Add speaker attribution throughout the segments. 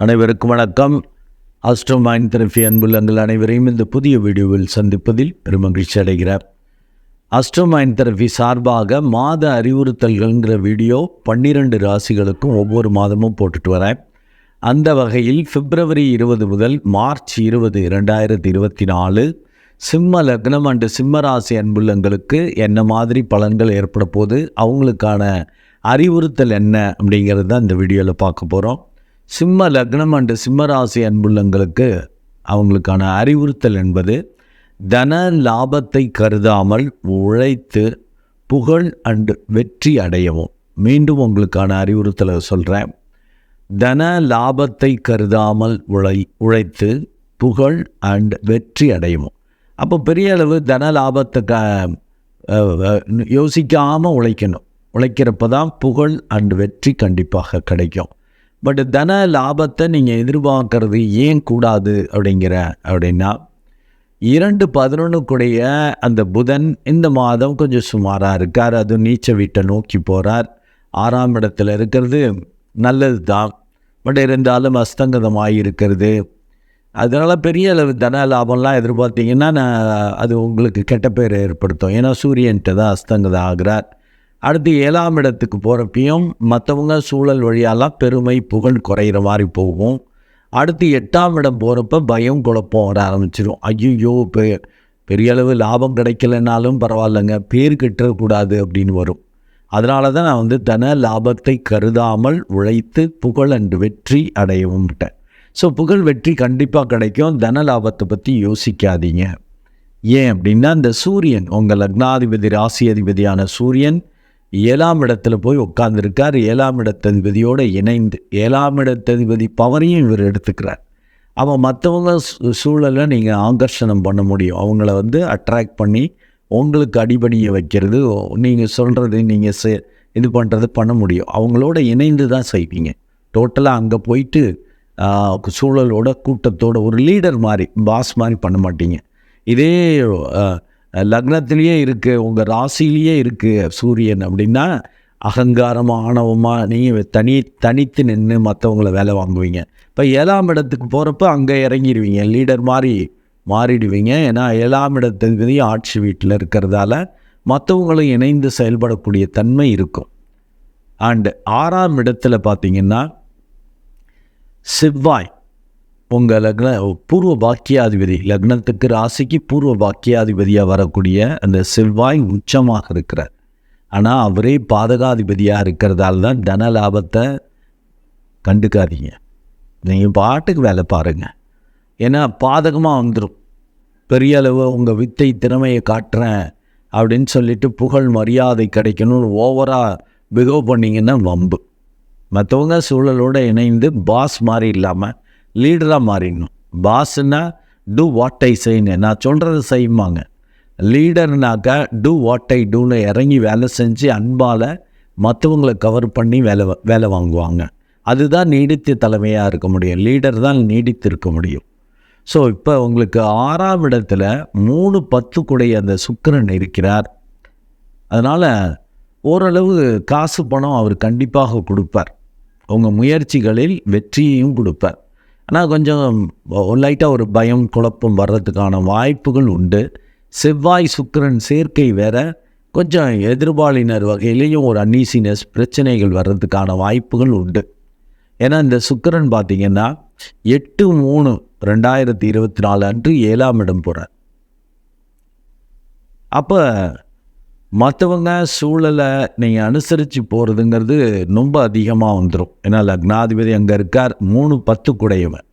Speaker 1: அனைவருக்கும் வணக்கம். Astro mind தெரஃபி அன்புள்ளங்கள் அனைவரையும் இந்த புதிய வீடியோவில் சந்திப்பதில் பெருமகிழ்ச்சி அடைகிறார் அஸ்ட்ரோ மைண்ட் தெரபி சார்பாக மாத அறிவுறுத்தல்கள்ங்கிற வீடியோ பன்னிரண்டு ராசிகளுக்கும் ஒவ்வொரு மாதமும் போட்டுட்டு வரேன். அந்த வகையில் பிப்ரவரி இருபது முதல் மார்ச் இருபது ரெண்டாயிரத்தி இருபத்தி நாலு சிம்ம லக்னம் அண்டு சிம்ம ராசி அன்புள்ளங்களுக்கு என்ன மாதிரி பலன்கள் ஏற்பட போது அவங்களுக்கான அறிவுறுத்தல் என்ன அப்படிங்கிறது தான் இந்த வீடியோவில் பார்க்க போகிறோம் சிம்ம லக்னம் அண்டு சிம்மராசி அன்புள்ளங்களுக்கு அவங்களுக்கான அறிவுறுத்தல் என்பது தன லாபத்தை கருதாமல் உழைத்து புகழ் அண்டு வெற்றி அடையவும். மீண்டும் உங்களுக்கான அறிவுறுத்தலை சொல்கிறேன் தன லாபத்தை கருதாமல் உழை உழைத்து புகழ் அண்ட் வெற்றி அடையவும். அப்போ பெரிய அளவு தன லாபத்தை க யோசிக்காமல் உழைக்கணும். உழைக்கிறப்ப தான் புகழ் அண்ட் வெற்றி கண்டிப்பாக கிடைக்கும். பட் தன லாபத்தை நீங்கள் எதிர்பார்க்கறது ஏன் கூடாது அப்படிங்கிற அப்படின்னா இரண்டு பதினொன்றுக்குடைய அந்த புதன் இந்த மாதம் கொஞ்சம் சுமாராக இருக்கார். அது நீச்ச வீட்டை நோக்கி போகிறார் ஆறாம் இடத்துல இருக்கிறது நல்லது தான் பட் இருந்தாலும் அஸ்தங்கதமாக இருக்கிறது. அதனால் பெரிய அளவு தன லாபம்லாம் எதிர்பார்த்தீங்கன்னா நான் அது உங்களுக்கு கெட்ட பேர் ஏற்படுத்தும். ஏன்னா சூரியன்ட்டு தான் அஸ்தங்கதம் ஆகிறார். அடுத்து ஏழாம் இடத்துக்கு போகிறப்பையும் மற்றவங்க சூழல் வழியாலாம் பெருமை புகழ் குறையிற மாதிரி போகும். அடுத்து எட்டாம் இடம் போகிறப்ப பயம் குழப்பம் வர ஆரம்பிச்சிடும் ஐயோ இப்போ பெரிய அளவு லாபம் கிடைக்கலனாலும் பரவாயில்லைங்க பேர் கெட்டக்கூடாது அப்படின்னு வரும். அதனால தான் நான் வந்து தன லாபத்தை கருதாமல் உழைத்து புகழ் அண்டு வெற்றி அடையவும் விட்டேன். ஸோ புகழ் வெற்றி கண்டிப்பாக கிடைக்கும். தன லாபத்தை பற்றி யோசிக்காதீங்க. ஏன் அப்படின்னா இந்த சூரியன் உங்கள் லக்னாதிபதி ராசி அதிபதியான சூரியன் ஏழாம் இடத்துல போய் உட்கார்ந்துருக்கார். ஏழாம் இடத்ததிபதியோடு இணைந்து ஏழாம் இடத்ததிபதி பவரையும் இவர் எடுத்துக்கிறார். அவன் மற்றவங்க சூழலை நீங்கள் ஆகர்ஷணம் பண்ண முடியும். அவங்கள வந்து அட்ராக்ட் பண்ணி உங்களுக்கு அடிபடியை வைக்கிறது. நீங்கள் சொல்கிறது நீங்கள் செ இது பண்ணுறது பண்ண முடியும். அவங்களோட இணைந்து தான் செய்வீங்க. டோட்டலாக அங்கே போயிட்டு சூழலோட கூட்டத்தோட ஒரு லீடர் மாதிரி பாஸ் மாதிரி பண்ண மாட்டீங்க. இதே லக்னத்திலேயே இருக்குது உங்கள் ராசிலேயே இருக்குது சூரியன் அப்படின்னா அகங்காரமாக ஆணவமாக நீங்கள் தனி தனித்து நின்று மற்றவங்கள வேலை வாங்குவீங்க. இப்போ ஏழாம் இடத்துக்கு போகிறப்ப அங்கே இறங்கிடுவீங்க லீடர் மாதிரி மாறிடுவீங்க. ஏன்னா ஏழாம் இடத்துக்கு ஆட்சி வீட்டில் இருக்கிறதால மற்றவங்களும் இணைந்து செயல்படக்கூடிய தன்மை இருக்கும். அண்டு ஆறாம் இடத்துல பார்த்தீங்கன்னா செவ்வாய் உங்கள் லக்ன பூர்வ பாக்கியாதிபதி. லக்னத்துக்கு ராசிக்கு பூர்வ பாக்கியாதிபதியாக வரக்கூடிய அந்த செவ்வாய் உச்சமாக இருக்கிறார். ஆனால் அவரே பாதகாதிபதியாக இருக்கிறதால தான் தன லாபத்தை கண்டுக்காதீங்க. நீங்கள் பாட்டுக்கு வேலை பாருங்கள் ஏன்னா பாதகமாக வந்துடும் பெரிய அளவு உங்கள் வித்தை திறமையை காட்டுறேன் அப்படின்னு சொல்லிட்டு புகழ் மரியாதை கிடைக்கணும்னு ஓவராக பிகவ் பண்ணிங்கன்னா வம்பு. மற்றவங்க சூழலோடு இணைந்து பாஸ் மாதிரி இல்லாமல் லீடராக மாறிடணும். பாஸ்னா டூ வாட் ஐ செய்யுங்க நான் சொல்கிறது செய்யுமாங்க. லீடர்னாக்கா டூ வாட் ஐ டூன்னு இறங்கி வேலை செஞ்சு அன்பால் மற்றவங்களை கவர் பண்ணி வேலை வேலை வாங்குவாங்க. அதுதான் நீடித்த தலைமையாக இருக்க முடியும். லீடர் தான் நீடித்து இருக்க முடியும். ஸோ இப்போ உங்களுக்கு ஆறாம் இடத்துல மூணு பத்துக்குடைய அந்த சுக்கரன் இருக்கிறார். அதனால் ஓரளவு காசு பணம் அவர் கண்டிப்பாக கொடுப்பார். உங்கள் முயற்சிகளில் வெற்றியையும் கொடுப்பார். ஆனால் கொஞ்சம் லைட்டாக ஒரு பயம் குழப்பம் வர்றதுக்கான வாய்ப்புகள் உண்டு. செவ்வாய் சுக்கரன் சேர்க்கை வேற கொஞ்சம் எதிர்பாலினர் வகையிலையும் ஒரு அன்னீசினஸ் பிரச்சனைகள் வர்றதுக்கான வாய்ப்புகள் உண்டு. ஏன்னா இந்த சுக்கரன் பார்த்திங்கன்னா எட்டு மூணு ரெண்டாயிரத்தி இருபத்தி நாலு அன்று ஏழாம் இடம் போகிறார் அப்போ மற்றவங்க சூழலை நீங்கள் அனுசரித்து போகிறதுங்கிறது ரொம்ப அதிகமாக வந்துடும் ஏன்னா லக்னாதிபதி அங்கே இருக்கார். மூணு பத்து குடையவன்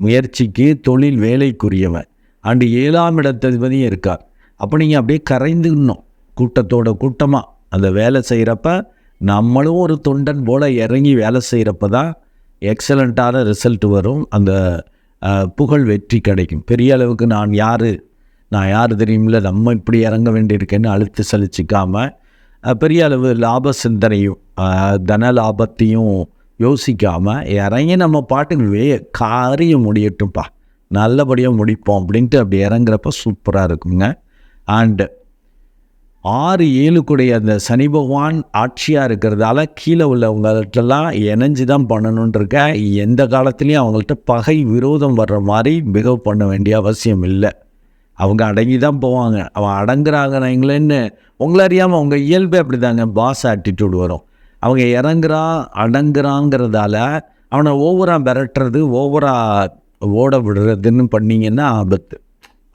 Speaker 1: முயற்சிக்கு தொழில் வேலைக்குரியவன். அண்டு ஏழாம் இடத்ததிபதியும் இருக்கார். அப்போ நீங்கள் அப்படியே கரைந்துடணும் கூட்டத்தோட கூட்டமாக அந்த வேலை செய்கிறப்ப நம்மளும் ஒரு தொண்டன் போல் இறங்கி வேலை செய்கிறப்ப தான் எக்ஸலண்ட்டான ரிசல்ட் வரும். அந்த புகழ் வெற்றி கிடைக்கும். பெரிய அளவுக்கு நான் யார் நான் யார் தெரியுமில்ல நம்ம இப்படி இறங்க வேண்டியிருக்கேன்னு அழுத்து சலிச்சிக்காமல் பெரிய அளவு லாப சிந்தனையும் தன லாபத்தையும் யோசிக்காமல் இறங்கி நம்ம பாட்டுக்கு வே காரியம் முடியட்டும்ப்பா நல்லபடியாக முடிப்போம் அப்படின்ட்டு அப்படி இறங்குறப்ப சூப்பராக இருக்குங்க. அண்டு ஆறு ஏழுக்குடைய அந்த சனி பகவான் ஆட்சியாக இருக்கிறதால கீழே உள்ளவங்கள்ட்டெல்லாம் இணைஞ்சு தான் பண்ணணுன்னு எந்த காலத்துலேயும் அவங்கள்ட்ட பகை விரோதம் வர்ற மாதிரி பிஹேவ் பண்ண வேண்டிய அவசியம் இல்லை. அவங்க அடங்கி தான் போவாங்க. அவன் அடங்குறாங்கன்னு உங்களை அறியாமல் அவங்க இயல்பே அப்படி தாங்க பாஸ் ஆட்டிடியூட் வரும். அவங்க இறங்குறான் அடங்குறாங்கிறதால அவனை ஓவராக விரட்டுறது ஓவராக ஓட விடுறதுன்னு பண்ணிங்கன்னா ஆபத்து.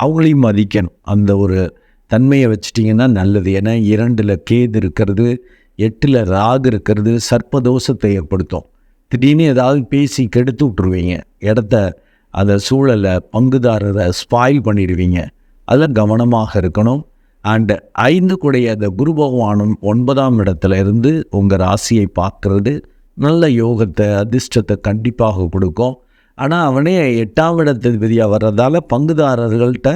Speaker 1: அவங்களையும் மதிக்கணும். அந்த ஒரு தன்மையை வச்சிட்டிங்கன்னா நல்லது. ஏன்னா இரண்டில் கேது இருக்கிறது எட்டில் ராகு இருக்கிறது சர்ப்பதோஷத்தை ஏற்படுத்தும். திடீர்னு ஏதாவது பேசி கெடுத்து விட்ருவீங்க இடத்த அந்த சூழலை பங்குதாரரை ஸ்பாயில் பண்ணிடுவீங்க. அதில் கவனமாக இருக்கணும். அண்டு ஐந்து கூடைய அந்த குரு பகவானும் ஒன்பதாம் இடத்துல இருந்து உங்கள் ராசியை பார்க்கறது நல்ல யோகத்தை அதிர்ஷ்டத்தை கண்டிப்பாக கொடுக்கும். ஆனால் அவனே எட்டாம் இடத்ததிபதியாக வர்றதால பங்குதாரர்கள்ட்ட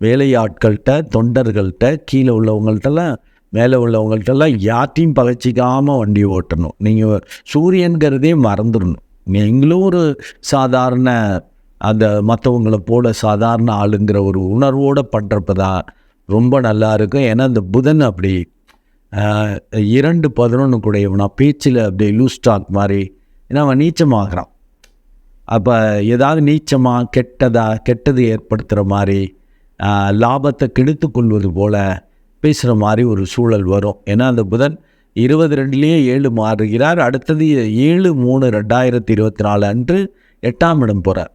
Speaker 1: வேலையாட்கள்கிட்ட தொண்டர்கள்ட்ட கீழே உள்ளவங்கள்ட்டெல்லாம் மேலே உள்ளவங்கள்ட்டெல்லாம் யார்ட்டையும் பகச்சிக்காமல் வண்டி ஓட்டணும். நீங்கள் சூரியன்கிறதே மறந்துடணும். நீங்களும் ஒரு சாதாரண அந்த மற்றவங்களை போல சாதாரண ஆளுங்கிற ஒரு உணர்வோடு பண்ணுறப்ப தான் ரொம்ப நல்லா இருக்கும். ஏன்னா இந்த புதன் அப்படி இரண்டு பதினொன்று கூடையவனா பேச்சில் அப்படியே லூஸ் டாக் மாதிரி ஏன்னா அவன் நீச்சமாகறான். அப்போ ஏதாவது நீச்சமாக கெட்டதா கெட்டது ஏற்படுத்துகிற மாதிரி லாபத்தை கெடுத்து கொள்வது போல் பேசுகிற மாதிரி ஒரு சூழல் வரும். ஏன்னா அந்த புதன் இருபது ரெண்டுலேயே ஏழு மாறுகிறார். அடுத்தது ஏழு மூணு ரெண்டாயிரத்தி இருபத்தி நாலு அன்று எட்டாம் இடம் போகிறார்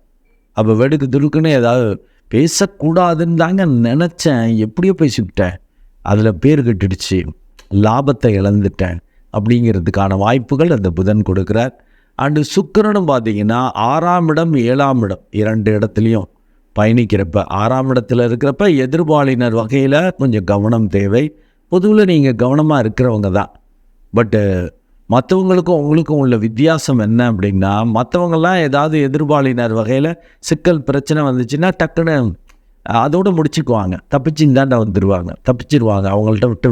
Speaker 1: அப்போ வெடுக்கு துடுக்குன்னு ஏதாவது பேசக்கூடாதுன்னு தாங்க நினச்சேன். எப்படியோ பேசிவிட்டேன். அதில் பேர் கட்டிடுச்சு. லாபத்தை இழந்துட்டேன். அப்படிங்கிறதுக்கான வாய்ப்புகள் அந்த புதன் கொடுக்குறார். அண்டு சுக்கரனும் பார்த்தீங்கன்னா ஆறாம் இடம் ஏழாம் இடம் இரண்டு இடத்துலையும் பயணிக்கிறப்ப ஆறாம் இடத்துல இருக்கிறப்ப எதிர்பாலினர் வகையில் கொஞ்சம் கவனம் தேவை. பொதுவில் நீங்கள் கவனமாக இருக்கிறவங்க தான். பட்டு மற்றவங்களுக்கும் உங்களுக்கும் உள்ள வித்தியாசம் என்ன அப்படின்னா மற்றவங்கெல்லாம் ஏதாவது எதிர்பாலினர் வகையில் சிக்கல் பிரச்சனை வந்துச்சுன்னா டக்குன்னு அதோடு முடிச்சுக்குவாங்க. தப்பிச்சுந்தாண்டா வந்துடுவாங்க தப்பிச்சிருவாங்க. அவங்கள்ட்ட விட்டு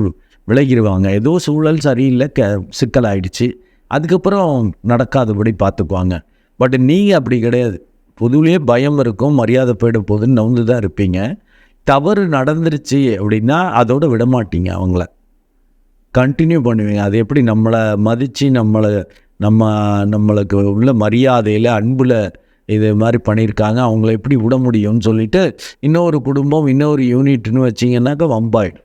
Speaker 1: விலகிடுவாங்க ஏதோ சூழல் சரியில்லை க சிக்கல் ஆயிடுச்சு அதுக்கப்புறம் நடக்காதபடி பார்த்துக்குவாங்க. பட் நீங்கள் அப்படி கிடையாது. பொதுவிலே பயம் இருக்கும் மரியாதை போயிட போகுதுன்னு நவுந்து தான் இருப்பீங்க. தவறு நடந்துருச்சு அப்படின்னா அதோடு விட மாட்டீங்க அவங்கள. கண்டினியூ பண்ணுவீங்க. அது எப்படி நம்மளை மதித்து நம்மளை நம்ம நம்மளுக்கு உள்ள மரியாதையில் அன்பில் இது மாதிரி பண்ணியிருக்காங்க. அவங்கள எப்படி விட முடியும்னு சொல்லிட்டு இன்னொரு குடும்பம் இன்னொரு யூனிட்னு வச்சிங்கன்னாக்கா வம்பாயிடும்.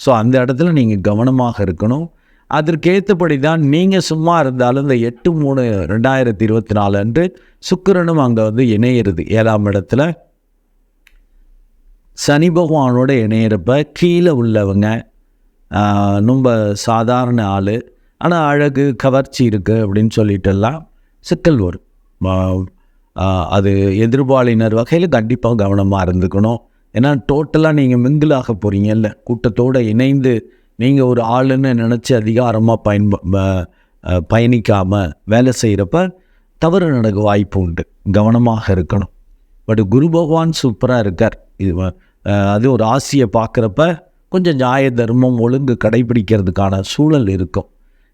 Speaker 1: ஸோ அந்த இடத்துல நீங்கள் கவனமாக இருக்கணும். அதற்கேற்றபடி தான் நீங்கள் சும்மா இருந்தாலும் இந்த எட்டு மூணு ரெண்டாயிரத்தி இருபத்தி நாலு அன்று சுக்கிரனும் அங்கே வந்து இணையிறது. ஏழாம் இடத்துல. சனி பகவானோட இணையிறப்ப கீழே உள்ளவங்க ரொம்ப சாதாரண ஆள். ஆனால் அழகு கவர்ச்சி இருக்குது அப்படின்னு சொல்லிட்டெல்லாம் சிக்கல் வரும். அது எதிர்பாலினர் வகையில் கண்டிப்பாக கவனமாக இருந்துக்கணும். ஏன்னா டோட்டலாக நீங்கள் மிங்கிளாக போகிறீங்கல்ல கூட்டத்தோடு இணைந்து நீங்கள் ஒரு ஆளுன்னு நினச்சி அதிகாரமாக பயன் பயணிக்காமல் வேலை செய்கிறப்ப தவறு நடக்க வாய்ப்பு உண்டு. கவனமாக இருக்கணும். பட் குரு பகவான் சூப்பராக இருக்கார். இது அது ஒரு ஆசையை பார்க்குறப்ப கொஞ்சம் நியாய தர்மம் ஒழுங்கு கடைபிடிக்கிறதுக்கான சூழல் இருக்கும்.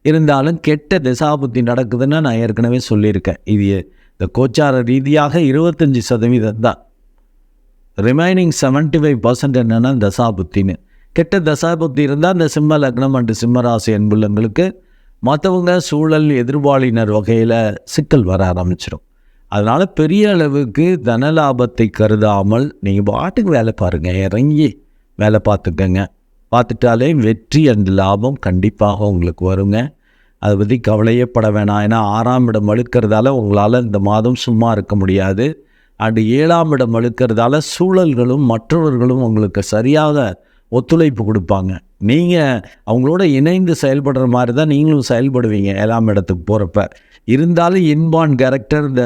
Speaker 1: இருந்தாலும் கெட்ட திசாபுத்தி நடக்குதுன்னு நான் ஏற்கனவே சொல்லியிருக்கேன். இது இந்த கோச்சார ரீதியாக இருபத்தஞ்சி சதவீதம் தான். ரிமைனிங் செவன்ட்டி ஃபைவ் பர்சன்ட் என்னென்னா தசாபுத்தின்னு. கெட்ட தசாபுத்தி இருந்தால் அந்த சிம்ம லக்னம் அண்டு சிம்மராசி அன்புள்ளங்களுக்கு மற்றவங்க சூழல் எதிர்பாலினர் வகையில் சிக்கல் வர ஆரம்பிச்சிடும் அதனால் பெரிய அளவுக்கு தன லாபத்தை கருதாமல் நீங்கள் பாட்டுக்கு வேலை பாருங்கள் இறங்கி வேலை பார்த்துக்கங்க. பார்த்துட்டாலே வெற்றி அண்ட் லாபம் கண்டிப்பாக உங்களுக்கு வருங்க. அதை பற்றி கவலையே பட வேணாம். ஏன்னா ஆறாம் இடம் அழுக்கிறதால உங்களால் இந்த மாதம் சும்மா இருக்க முடியாது. அண்டு ஏழாம் இடம் அழுக்கிறதால சூழல்களும் மற்றவர்களும் உங்களுக்கு சரியாக ஒத்துழைப்பு கொடுப்பாங்க. நீங்கள் அவங்களோட இணைந்து செயல்படுற மாதிரி தான் நீங்களும் செயல்படுவீங்க ஏழாம் இடத்துக்கு போகிறப்ப இருந்தாலும் இன்பான் கேரக்டர் இந்த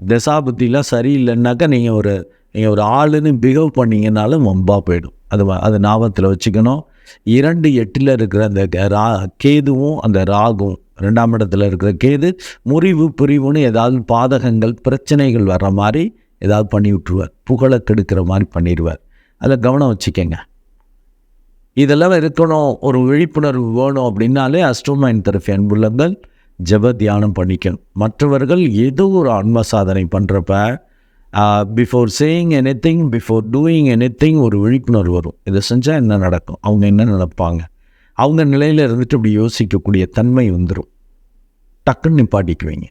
Speaker 1: தசாபுத்திலாம் சரியில்லைன்னாக்கா நீங்கள் ஒரு நீங்கள் ஒரு ஆளுன்னு பிஹேவ் பண்ணிங்கனாலும் வம்பா போயிடும். அது அது ஞாபகத்தில் வச்சுக்கணும். இரண்டு எட்டில் இருக்கிற அந்த க- ரா கேதுவும் அந்த ராகும் ரெண்டாம் இடத்துல இருக்கிற கேது முறிவு பிரிவுன்னு ஏதாவது பாதகங்கள் பிரச்சனைகள் வர்ற மாதிரி ஏதாவது பண்ணி விட்டுருவார். புகழை கெடுக்கிற மாதிரி பண்ணிடுவார். அதில் கவனம் வச்சுக்கோங்க. இதெல்லாம் இருக்கணும். ஒரு விழிப்புணர்வு வேணும் அப்படின்னாலே அஸ்ட்ரோமைன் தெரபி அன்புள்ளங்கள் ஜெப தியானம் பண்ணிக்கணும். மற்றவர்கள் ஏதோ ஒரு ஆன்ம சாதனை பண்ணுறப்ப before saying anything before doing anything ஒரு விழிப்புணர்வு வரும். இதை செஞ்சால் என்ன நடக்கும்? அவங்க என்ன நினைப்பாங்க? அவங்க நிலையில் இருந்துட்டு இப்படி யோசிக்கக்கூடிய தன்மை வந்துடும் டக்குன்னு நிப்பாட்டிக்குவீங்க.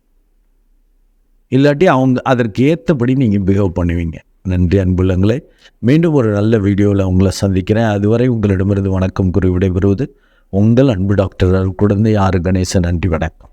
Speaker 1: இல்லாட்டி அவங்க அதற்கு ஏற்றபடி நீங்கள் பிஹேவ் பண்ணுவீங்க. நன்றி அன்புள்ளங்களே மீண்டும் ஒரு நல்ல வீடியோவில் உங்களை சந்திக்கிறேன். அதுவரை உங்களிடமிருந்து வணக்கம் குறி விடைபெறுவது உங்கள் அன்பு டாக்டர் குழந்தை ஆறு கணேசன். நன்றி வணக்கம்.